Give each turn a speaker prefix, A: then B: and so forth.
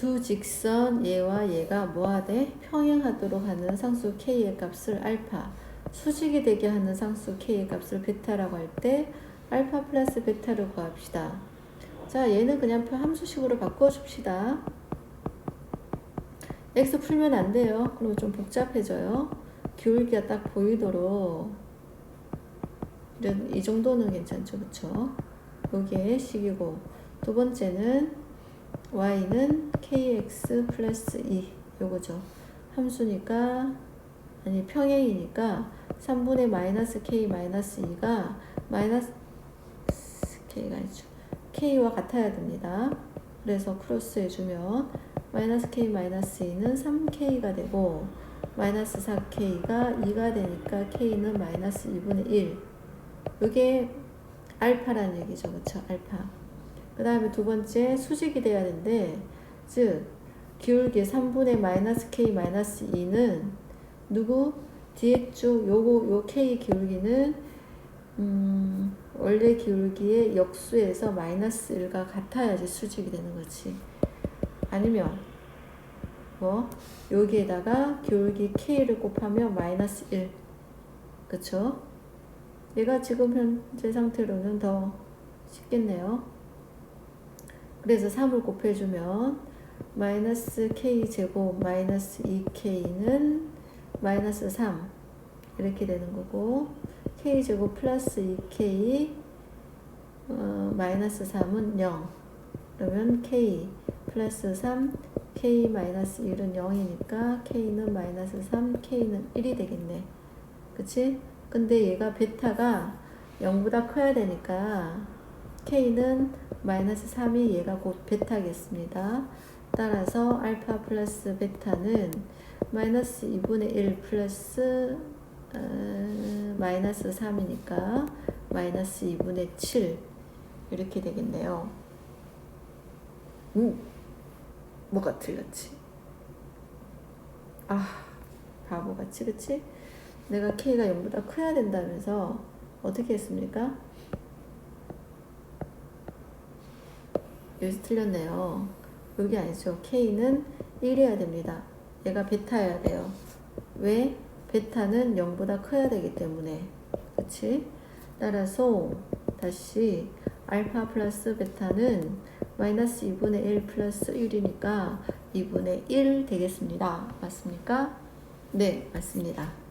A: 두 직선 얘와 얘가 뭐하되 평행하도록 하는 상수 k의 값을 알파 수직이 되게 하는 상수 k의 값을 베타라고 할 때 알파 플러스 베타를 구합시다. 자 얘는 그냥 함수식으로 바꿔줍시다. x 풀면 안 돼요. 그럼 좀 복잡해져요. 기울기가 딱 보이도록 이런 이 정도는 괜찮죠, 그쵸? 요게 식이고 두 번째는 y는 kx 플러스 2 요거죠. 함수니까 아니 평행이니까 3분의 마이너스 k 마이너스 2가 마이너스 k가 아니죠. k와 같아야 됩니다. 그래서 크로스 해주면 마이너스 k 마이너스 2는 3k가 되고 마이너스 4k가 2가 되니까 k는 마이너스 2분의 1 이게 알파라는 얘기죠. 그쵸? 알파. 그 다음에 두 번째 수직이 돼야 되는데 즉 기울기 3분의 마이너스 k 마이너스 2는 누구? 뒤에 쭉 요거 요 k 기울기는 음, 원래 기울기의 역수에서 마이너스 1과 같아야지 수직이 되는 거지. 아니면 뭐 여기에다가 기울기 k를 곱하면 마이너스 1 그쵸? 얘가 지금 현재 상태로는 더 쉽겠네요. 그래서 3을 곱해주면 마이너스 k 제곱 마이너스 2k는 마이너스 3 이렇게 되는 거고 k 제곱 플러스 2k 어, 마이너스 3은 0 그러면 k 플러스 3 k 마이너스 1은 0이니까 k는 마이너스 3 k는 1이 되겠네. 그치? 근데 얘가 베타가 0보다 커야 되니까 k는 마이너스 3이 얘가 곧 베타겠습니다. 따라서 알파 플러스 베타는 마이너스 2분의 1 플러스 어, 마이너스 3이니까 마이너스 2분의 7 이렇게 되겠네요. 음, 뭐가 틀렸지? 아, 바보같이 그치? 내가 k가 0보다 커야 된다면서 어떻게 했습니까? 여기서 틀렸네요. 여기 아니죠. K는 1이어야 됩니다. 얘가 베타여야 돼요. 왜? 베타는 0보다 커야 되기 때문에. 그치? 따라서 다시 알파 플러스 베타는 마이너스 2분의 1 플러스 1이니까 2분의 1 되겠습니다. 맞습니까? 네, 맞습니다.